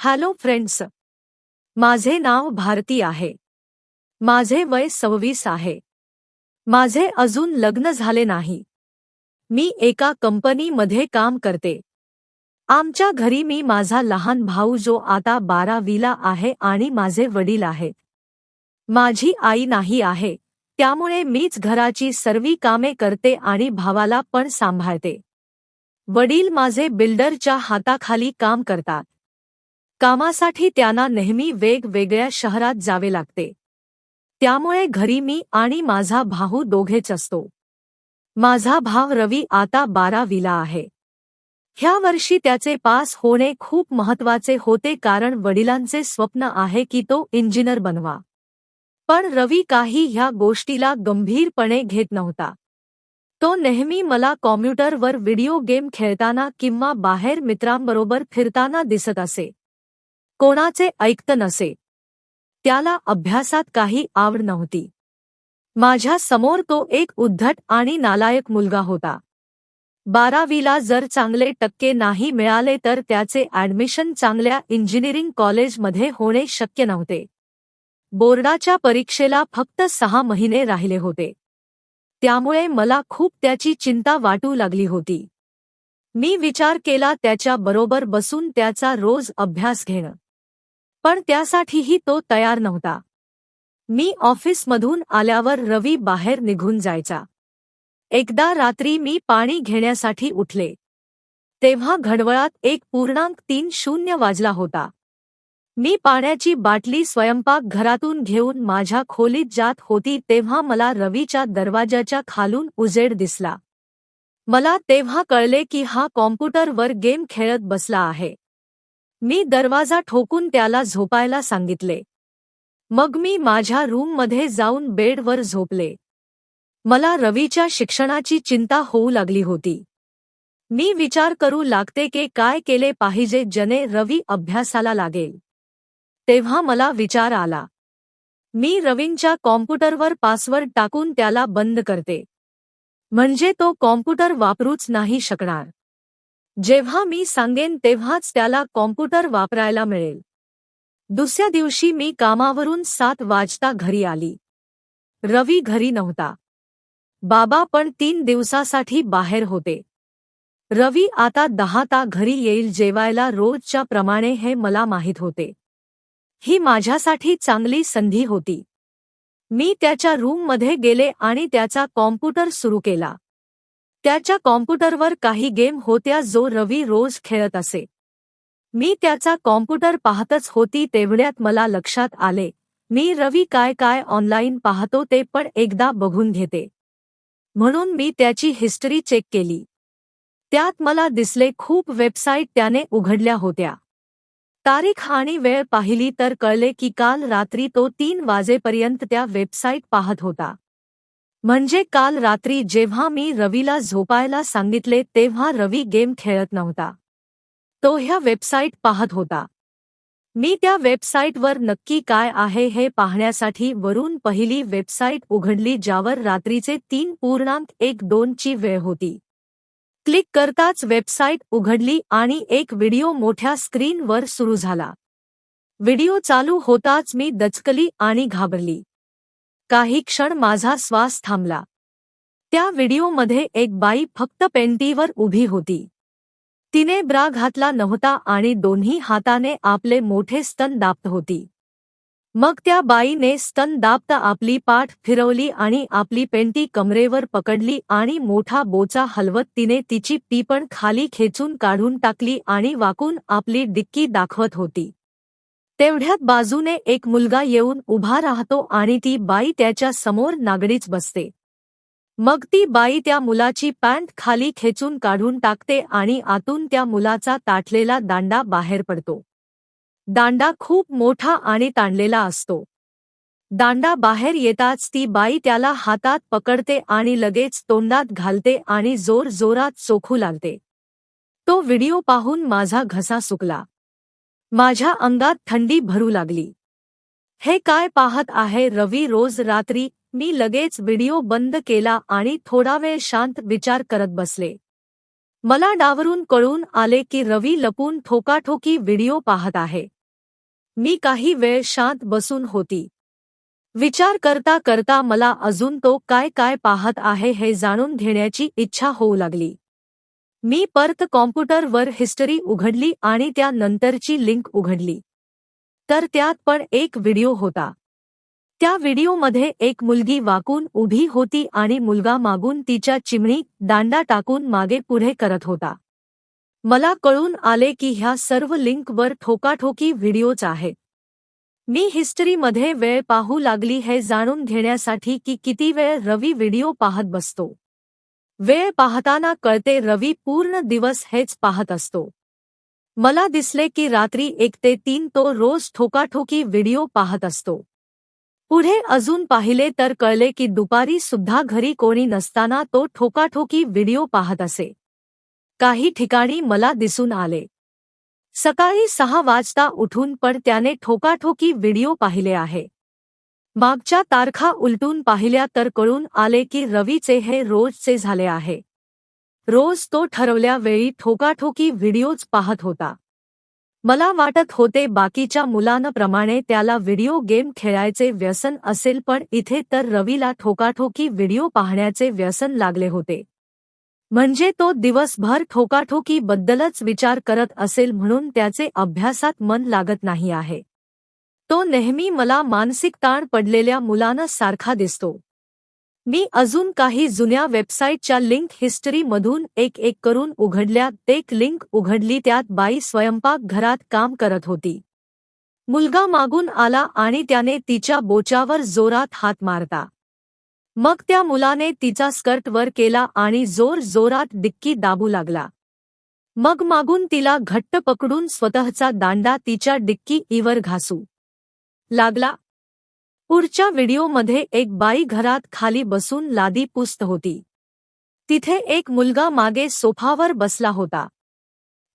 Hello friends माझे नाव भारती आहे. माझे वय सव्वीस आहे. माझे अजून लग्न झाले नाही. मी एका कंपनीमध्ये काम करते. आमच्या घरी मी माझा लहान भाऊ जो आता बारावीला आहे आणि माझे वडील आहेत माझी आई नाही आहे. त्यामुळे मीच घराची सर्वी कामे करते आणि भावाला पण सांभाळते. वडील माझे बिल्डरच्या हाताखाली काम करतात. कामासाठी त्यांना नेहमी वेगवेगळ्या शहरात जावे लागते. त्यामुळे घरी मी आणि माझा भाऊ दोघेच असतो. माझा भाव रवी आता बारावीला आहे. ह्या वर्षी त्याचे पास होणे खूप महत्त्वाचे होते कारण वडिलांचे स्वप्न आहे की तो इंजिनियर बनवा. पण रवी काही ह्या गोष्टीला गंभीरपणे घेत नव्हता. तो नेहमी मला कॉम्प्युटरवर व्हिडिओ गेम खेळताना किंवा बाहेर मित्रांबरोबर फिरताना दिसत असे. कोणाचे ऐकत नसे. त्याला अभ्यासात काही आवड नव्हती. माझ्यासमोर तो एक उद्धट आणि नालायक मुलगा होता. बारावीला जर चांगले टक्के नाही मिळाले तर त्याचे ॲडमिशन चांगल्या इंजिनिअरिंग कॉलेजमध्ये होणे शक्य नव्हते. बोर्डाच्या परीक्षेला फक्त सहा महिने राहिले होते. त्यामुळे मला खूप त्याची चिंता वाटू लागली होती. मी विचार केला त्याच्या बरोबर बसून त्याचा रोज अभ्यास घेणं. पण त्यासाठीही तो तयार नव्हता. मी ऑफिसमधून आल्यावर रवी बाहेर निघून जायचा. एकदा रात्री मी पाणी घेण्यासाठी उठले. तेव्हा घडवळात एक पूर्णांक तीन शून्य वाजला होता. मी पाण्याची बाटली स्वयंपाक घरातून घेऊन माझ्या खोलीत जात होती तेव्हा मला रवीच्या दरवाजाच्या खालून उजेड दिसला. मला तेव्हा कळले की हा कॉम्प्युटरवर गेम खेळत बसला आहे. मी दरवाजा ठोकून त्याला झोपायला सांगितले. मग मी माझ्या रूममध्ये जाऊन बेडवर झोपले. मला रवीच्या शिक्षणाची चिंता होऊ लागली होती. मी विचार करू लागते की काय केले पाहिजे जने रवी अभ्यासाला लागेल. तेव्हा मला विचार आला. मी रवींच्या कॉम्प्युटरवर पासवर्ड टाकून त्याला बंद करते. म्हणजे तो कॉम्प्युटर वापरूच नाही शकणार. जेव्हा मी सांगेन तेव्हाच त्याला कॉम्प्युटर वापरायला मिळेल. दुसऱ्या दिवशी मी कामावरून सात वाजता घरी आली. रवी घरी नव्हता. बाबा पण तीन दिवसासाठी बाहेर होते. रवी आता दहा ता घरी येईल जेवायला रोजच्या प्रमाणे हे मला माहीत होते. ही माझ्यासाठी चांगली संधी होती. मी त्याच्या रूममध्ये गेले आणि त्याचा कॉम्प्युटर सुरू केला. त्याच्या कॉम्प्युटरवर काही गेम होत्या जो रवी रोज खेळत असे. मी त्याचा कॉम्प्युटर पाहतच होती तेवढ्यात मला लक्षात आले मी रवी काय काय ऑनलाईन पाहतो ते पण एकदा बघून घेते. म्हणून मी त्याची हिस्टरी चेक केली. त्यात मला दिसले खूप वेबसाईट त्याने उघडल्या होत्या. तारीख आणि वेळ पाहिली तर कळले की काल रात्री तो तीन वाजेपर्यंत त्या वेबसाईट पाहत होता. म्हणजे काल रात्री जेव्हा मी रवीला झोपायला सांगितले तेव्हा रवी गेम खेळत नव्हता. तो ह्या वेबसाईट पाहत होता. मी त्या वेबसाईटवर नक्की काय आहे हे पाहण्यासाठी वरून पहिली वेबसाईट उघडली ज्यावर रात्रीचे तीन पूर्णांक एक दोनची वेळ होती. क्लिक करताच वेबसाईट उघडली आणि एक व्हिडिओ मोठ्या स्क्रीनवर सुरू झाला. व्हिडिओ चालू होताच मी दचकली आणि घाबरली. काही क्षण माझा श्वास थांबला. त्या व्हिडिओमध्ये एक बाई फक्त पेंटीवर उभी होती. तिने ब्रा घातला नव्हता आणि दोन्ही हाताने आपले मोठे स्तन दाबत होती. मग त्या बाईने स्तन दाबता आपली पाठ फिरवली आणि आपली पेंटी कमरेवर पकडली आणि मोठा बोचा हलवत तिने तिची पीपण खाली खेचून काढून टाकली आणि वाकून आपली डिक्की दाखवत होती. तेवढ्यात बाजूने एक मुलगा येऊन उभा राहतो आणि ती बाई त्याच्यासमोर नागडीच बसते. मग ती बाई त्या मुलाची पॅन्ट खाली खेचून काढून टाकते आणि आतून त्या मुलाचा ताटलेला दांडा बाहेर पडतो. दांडा खूप मोठा आणि ताणलेला असतो. दांडा बाहेर येताच ती बाई त्याला हातात पकडते आणि लगेच तोंडात घालते आणि जोर जोरात चोखू लागते. तो व्हिडिओ पाहून माझा घसा सुकला. माझ्या अंगात थंडी भरू लागली. हे काय पाहत आहे रवी? रोज रात्री मी लगेच व्हिडिओ बंद केला आणि थोडा वेळ शांत विचार करत बसले. मला डावरून कळून आले की रवी लपून ठोकाठोकी व्हिडिओ पाहत आहे. मी काही वेळ शांत बसून होती. विचार करता करता मला अजून तो काय काय पाहत आहे हे जाणून घेण्याची इच्छा होऊ लागली. मी परत कॉम्प्युटरवर हिस्टरी उघडली आणि त्यानंतरची लिंक उघडली. तर त्यात पण एक व्हिडिओ होता. त्या व्हिडिओमध्ये एक मुलगी वाकून उभी होती आणि मुलगा मागून तिच्या चिमणीत दांडा टाकून मागे पुढे करत होता. मला कळून आले की ह्या सर्व लिंकवर ठोकाठोकी व्हिडिओज आहेत. मी हिस्टरीमध्ये वेळ पाहू लागली हे जाणून घेण्यासाठी की किती वेळ रवी व्हिडिओ पाहत बसतो. वेळ पाहताना कळते रवी पूर्ण दिवस हेच पाहत असतो. मला दिसले की रात्री एक ते तीन तो रोज ठोकाठोकी व्हिडिओ पाहत असतो. पुढे अजून पाहिले तर कळले की दुपारी सुद्धा घरी कोणी नसताना तो ठोकाठोकी व्हिडिओ पाहत असे. काही ठिकाणी मला दिसून आले. सकाळी सहा वाजता उठून पण त्याने ठोकाठोकी व्हिडिओ पाहिले आहे. मागच्या तारखा उलटून पाहिल्या तर कळून आले की रवीचे हे रोजचे झाले आहे. रोज तो ठरवल्या वेळी ठोकाठोकी व्हिडिओज पाहत होता. मला वाटत होते बाकीच्या मुलांप्रमाणे त्याला व्हिडिओ गेम खेळायचे व्यसन असेल पण इथे तर रवीला ठोकाठोकी व्हिडिओ पाहण्याचे व्यसन लागले होते. म्हणजे तो दिवसभर ठोकाठोकीबद्दलच विचार करत असेल म्हणून त्याचे अभ्यासात मन लागत नाही आहे. तो नेहमी मला मानसिक ताण पडलेल्या मुलानं सारखा दिसतो. मी अजून काही जुन्या वेबसाईटच्या लिंक हिस्टरीमधून एक एक करून उघडल्या एक लिंक उघडली त्यात बाई स्वयंपाक घरात काम करत होती. मुलगा मागून आला आणि त्याने तिच्या बोचावर जोरात हात मारता मग त्या मुलाने तिचा स्कर्ट वर केला आणि जोर जोरात डिक्की दाबू लागला. मग मागून तिला घट्ट पकडून स्वतःचा दांडा तिच्या डिक्की इवर घासू. लागला. पुढच्या व्हिडिओमध्ये एक बाई घरात खाली बसून लादी पुस्त होती. तिथे एक मुलगा मागे सोफावर बसला होता.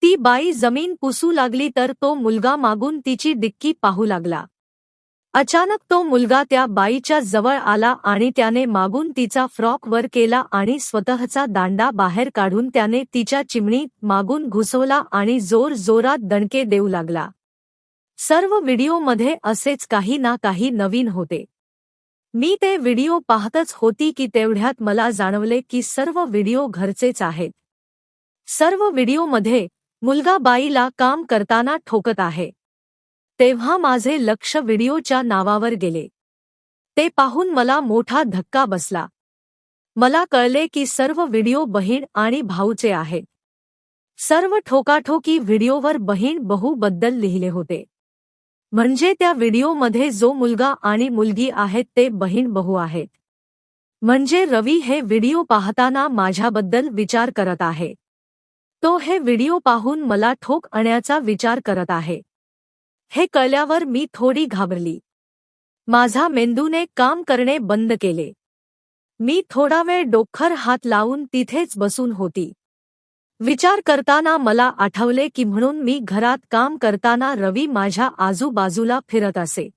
ती बाई जमीन पुसू लागली तर तो मुलगा मागून तिची डिक्की पाहू लागला. अचानक तो मुलगा त्या बाईच्या जवळ आला आणि त्याने मागून तिचा फ्रॉक वर केला आणि स्वतःचा दांडा बाहेर काढून त्याने तिच्या चिमणीत मागून घुसवला आणि जोर जोरात दणके देऊ लागला. सर्व व्हिडिओमध्ये असेच काही ना काही नवीन होते. मी ते व्हिडिओ पाहतच होती की तेवढ्यात मला जाणवले की सर्व व्हिडिओ घरचेच आहेत. सर्व व्हिडिओमध्ये मुलगा बाईला काम करताना ठोकत आहे. तेव्हा माझे लक्ष व्हिडिओच्या नावावर गेले. ते पाहून मला मोठा धक्का बसला. मला कळले की सर्व व्हिडिओ बहीण आणि भाऊचे आहेत. सर्व ठोकाठोकी व्हिडिओवर बहीण बहुबद्दल लिहिले होते. म्हणजे त्या व्हिडिओमध्ये जो मुलगा आणि मुलगी आहेत ते बहीण बहू आहेत. म्हणजे रवी हे व्हिडिओ पाहताना माझ्याबद्दल विचार करत आहे. तो हे व्हिडिओ पाहून मला ठोक आणण्याचा विचार करत आहे. हे कळल्यावर मी थोडी घाबरली. माझा मेंदूने काम करणे बंद केले. मी थोडा वेळ डोखर हात लावून तिथेच बसून होती. विचार करताना मला आठवले की म्हणून मी घरात काम करताना रवी माझ्या आजूबाजूला फिरत असे.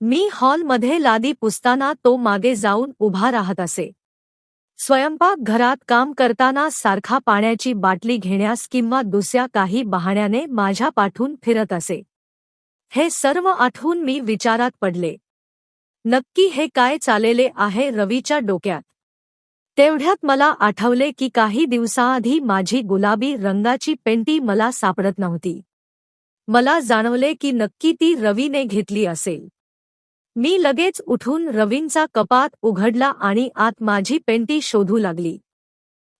मी हॉलमध्ये लादी पुसताना तो मागे जाऊन उभा राहत असे. स्वयंपाक घरात काम करताना सारखा पाण्याची बाटली घेण्यास किंवा दुसऱ्या काही बहाण्याने माझ्या पाठून फिरत असे. हे सर्व आठवून मी विचारात पडले. नक्की हे काय चालेले आहे रवीच्या डोक्यात? तेवढ्यात मला आठवले की काही दिवसाआधी माझी गुलाबी रंगाची पेंटी मला सापडत नव्हती. मला जाणवले की नक्की ती रवीने घेतली असेल. मी लगेच उठून रवींचा कपात उघडला आणि आत माझी पेंटी शोधू लागली.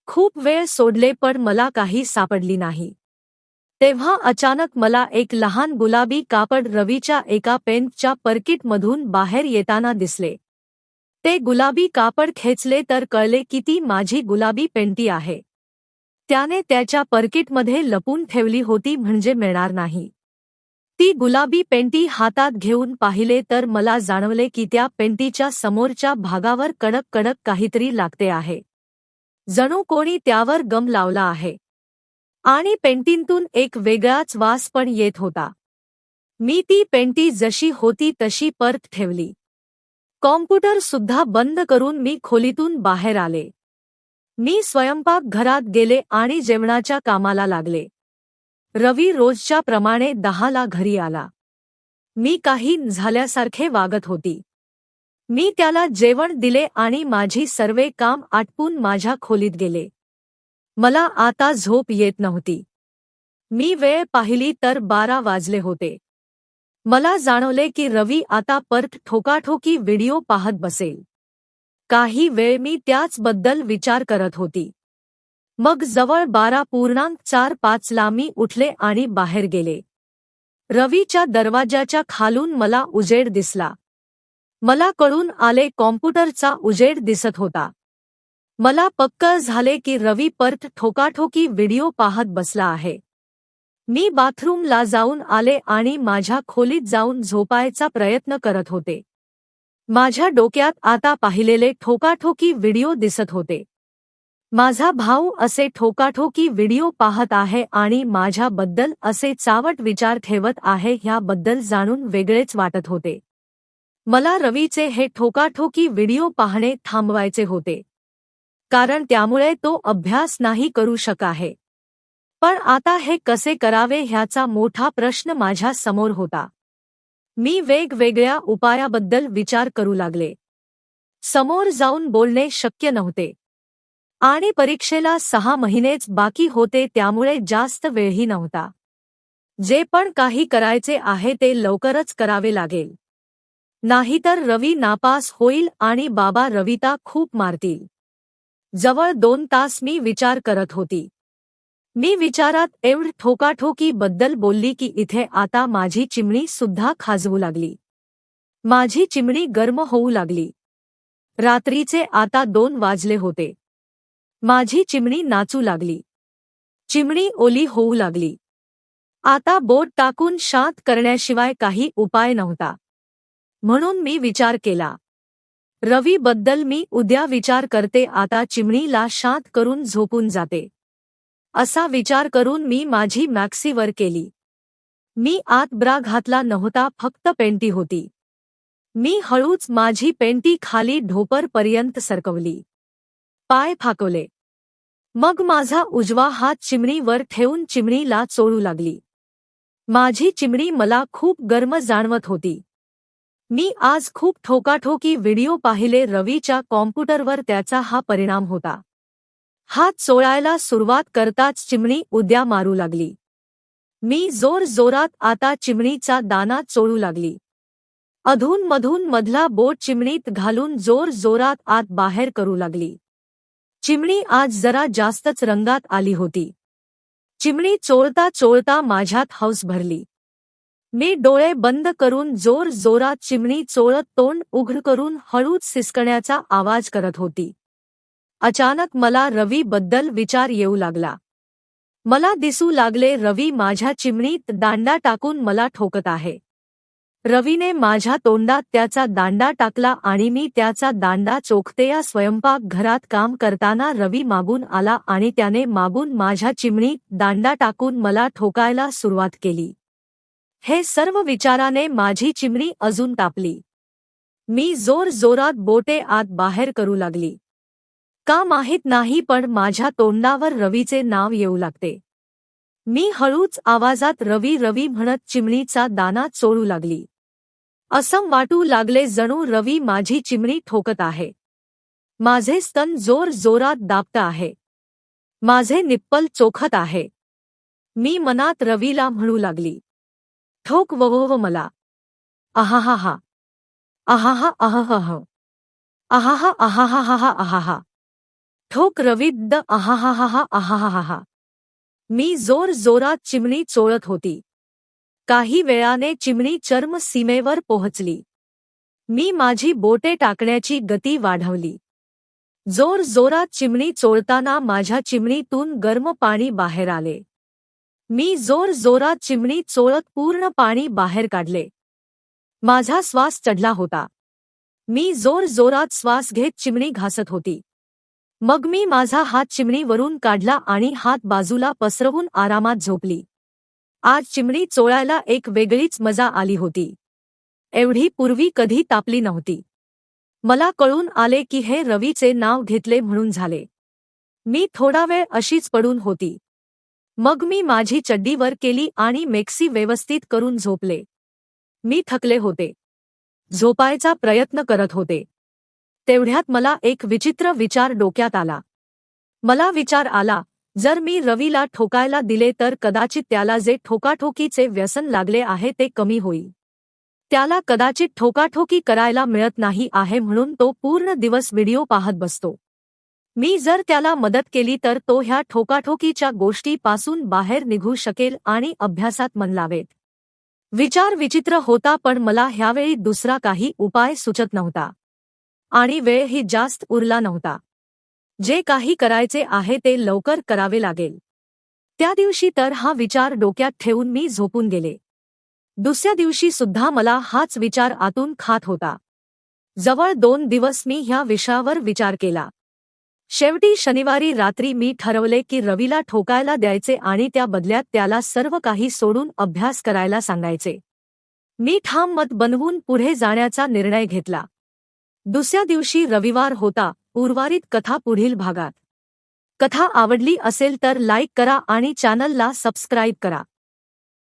खूप वेळ सोडले पण मला काही सापडली नाही. तेव्हा अचानक मला एक लहान गुलाबी कापड रवीच्या एका पेंटच्या परकीटमधून बाहेर येताना दिसले. ते गुलाबी कापड खेचले तर कळले की ती माझी गुलाबी पेंटी आहे. त्याने त्याच्या पर्किटमध्ये लपून ठेवली होती म्हणजे मिळणार नाही. ती गुलाबी पेंटी हातात घेऊन पाहिले तर मला जाणवले की त्या पेंटीच्या समोरच्या भागावर कडक कडक काहीतरी लागते आहे. जणू कोणी त्यावर गम लावला आहे. आणि पेंटींतून एक वेगळाच वास पण येत होता. मी ती पेंटी जशी होती तशी परत ठेवली. कॉम्प्युटर सुद्धा बंद करून मी खोलीतून बाहेर आले. मी स्वयंपाक घरात गेले आणि जेवणाच्या कामाला लागले. रवी रोजच्या प्रमाणे दहाला घरी आला. मी काही झाल्यासारखे वागत होती. मी त्याला जेवण दिले आणि माझी सर्वे काम आटपून माझ्या खोलीत गेले. मला आता झोप येत नव्हती. मी वेळ पाहिली तर बारा वाजले होते. मला जाणवले की रवी आता परत ठोकाठोकी व्हिडिओ पाहत बसेल. काही वेळ मी त्याचबद्दल विचार करत होती. मग जवळ बारा पूर्णांक चार पाचला मी उठले आणि बाहेर गेले. रवीच्या दरवाजाच्या खालून मला उजेड दिसला. मला कळून आले कॉम्प्युटरचा उजेड दिसत होता. मला पक्क झाले की रवी परत ठोकाठोकी व्हिडिओ पाहत बसला आहे. मी बाथरूमला जाऊन आले आणि माझ्या खोलीत जाऊन झोपायचा प्रयत्न करत होते. माझ्या डोक्यात आता पाहिलेले ठोकाठोकी व्हिडिओ दिसत होते. माझा भाऊ असे ठोकाठोकी व्हिडिओ पाहत आहे आणि माझ्याबद्दल असे चावट विचार ठेवत आहे ह्याबद्दल जाणून वेगळेच वाटत होते. मला रवीचे हे ठोकाठोकी व्हिडिओ पाहणे थांबवायचे होते. कारण त्यामुळे तो अभ्यास नाही करू आहे. पण आता हे कसे करावे ह्याचा मोठा प्रश्न माझ्यासमोर होता. मी वेगवेगळ्या उपायाबद्दल विचार करू लागले. समोर जाऊन बोलणे शक्य नव्हते. आणि परीक्षेला सहा महिनेच बाकी होते त्यामुळे जास्त वेळही नव्हता. जे पण काही करायचे आहे ते लवकरच करावे लागेल. नाहीतर रवी नापास होईल आणि बाबा रविता खूप मारतील. जवळ दोन तास मी विचार करत होती. मी विचारात एवढ ठोकाठोकी बद्दल बोलली की इथे आता माझी चिमणी सुद्धा खाजवू लागली. माझी चिमणी गर्म होऊ लागली. रात्रीचे आता दोन वाजले होते. माझी चिमणी नाचू लागली. चिमणी ओली होऊ लागली. आता बोट टाकून शांत करण्याशिवाय काही उपाय नव्हता. म्हणून मी विचार केला. रवीबद्दल मी उद्या विचार करते आता चिमणीला शांत करून झोपून जाते. असा विचार करून मी माझी मॅक्सीवर केली. मी आत ब्रा घातला नव्हता फक्त पेंटी होती. मी हळूच माझी पेंटी खाली ढोपरपर्यंत सरकवली. पाय फाकवले. मग माझा उजवा हात चिमणीवर ठेवून चिमणीला चोळू लागली. माझी चिमणी मला खूप गर्म जाणवत होती. मी आज खूप ठोकाठोकी व्हिडिओ पाहिले रवीच्या कॉम्प्युटरवर त्याचा हा परिणाम होता. हात चोळायला सुरुवात करताच चिमणी उद्या मारू लागली. मी जोर जोरात आता चिमणीचा दाना चोळू लागली. अधून मधून मधला बोट चिमणीत घालून जोर जोरात आत बाहेर करू लागली. चिमणी आज जरा जास्तच रंगात आली होती. चिमणी चोळता चोळता माझ्यात हौस भरली. मी डोळे बंद करून जोर जोरात चिमणी चोळत तोंड उघड करून हळूच सिसकण्याचा आवाज करत होती. अचानक मला रवीबद्दल विचार येऊ लागला. मला दिसू लागले रवी माझ्या चिमणीत दांडा टाकून मला ठोकत आहे. रवीने माझ्या तोंडात त्याचा दांडा टाकला आणि मी त्याचा दांडा चोखते या स्वयंपाक घरात काम करताना रवी मागून आला आणि त्याने मागून माझ्या चिमणीत दांडा टाकून मला ठोकायला सुरुवात केली. हे सर्व विचाराने माझी चिमणी अजून तापली. मी जोर जोरात बोटे आत बाहेर करू लागली. का माहीत नाही पण माझ्या तोंडावर रवीचे नाव येऊ लागते. मी हळूच आवाजात रवी रवी म्हणत चिमणीचा दाना चोळू लागली. असं वाटू लागले जणू रवी माझी चिमणी ठोकत आहे. माझे स्तन जोर जोरात दाबत आहे. माझे निप्पल चोखत आहे. मी मनात रवीला म्हणू लागली. ठोक वगोव मला. आहाहा आहाहा अहह अहाहा अहाहा आहाहा ठोक रविद्द आहाहाहा आहाहाहा मी जोर जोरात चिमणी चोळत होती. काही वेळाने चिमणी चर्म सीमेवर पोहोचली. मी माझी बोटे टाकण्याची गती वाढवली. जोर जोरात चिमणी चोळताना माझ्या चिमणीतून गर्म पाणी बाहेर आले. मी जोर जोरात चिमणी चोळत पूर्ण पाणी बाहेर काढले. माझा श्वास चढला होता. मी जोर जोरात श्वास घेत चिमणी घासत होती. मग मी माझा हात चिमणीवरून काढला आणि हात बाजूला पसरवून आरामात झोपली. आज चिमणी चोळायला एक वेगळीच मजा आली होती. एवढी पूर्वी कधी तापली नव्हती. मला कळून आले की हे रवीचे नाव घेतले म्हणून झाले. मी थोडा वेळ अशीच पडून होती. मग मी माझी चड्डीवर केली आणि मेक्सी व्यवस्थित करून झोपले. मी थकले होते. झोपायचा प्रयत्न करत होते. तेवढ्यात मला एक विचित्र विचार डोक्यात आला. मला विचार आला जर मी रवीला ठोकायला दिले तर कदाचित त्याला जे ठोकाठोकीचे व्यसन लागले आहे ते कमी होईल. त्याला कदाचित ठोकाठोकी करायला मिळत नाही आहे म्हणून तो पूर्ण दिवस व्हिडिओ पाहत बसतो. मी जर त्याला मदत केली तर तो ह्या ठोकाठोकीच्या गोष्टीपासून बाहेर निघू शकेल आणि अभ्यासात मन लावेल विचार विचित्र होता पण मला ह्यावेळी दुसरा काही उपाय सुचत नव्हता. आणि वेळही जास्त उरला नव्हता. जे काही करायचे आहे ते लवकर करावे लागेल. त्या दिवशी तर हा विचार डोक्यात ठेवून मी झोपून गेले. दुसऱ्या दिवशी सुद्धा मला हाच विचार आतून खात होता. जवळ दोन दिवस मी ह्या विषयावर विचार केला. शेवटी शनिवारी रात्री मी ठरवले की रवीला ठोकायला द्यायचे आणि त्या बदल्यात त्याला सर्व काही सोडून अभ्यास करायला सांगायचे. मी ठाम मत बनवून पुढे जाण्याचा निर्णय घेतला. दुसऱ्या दिवशी रविवार होता उर्वारित कथा पुढील भागात. कथा आवडली असेल तर लाईक करा आणि चॅनलला सबस्क्राईब करा.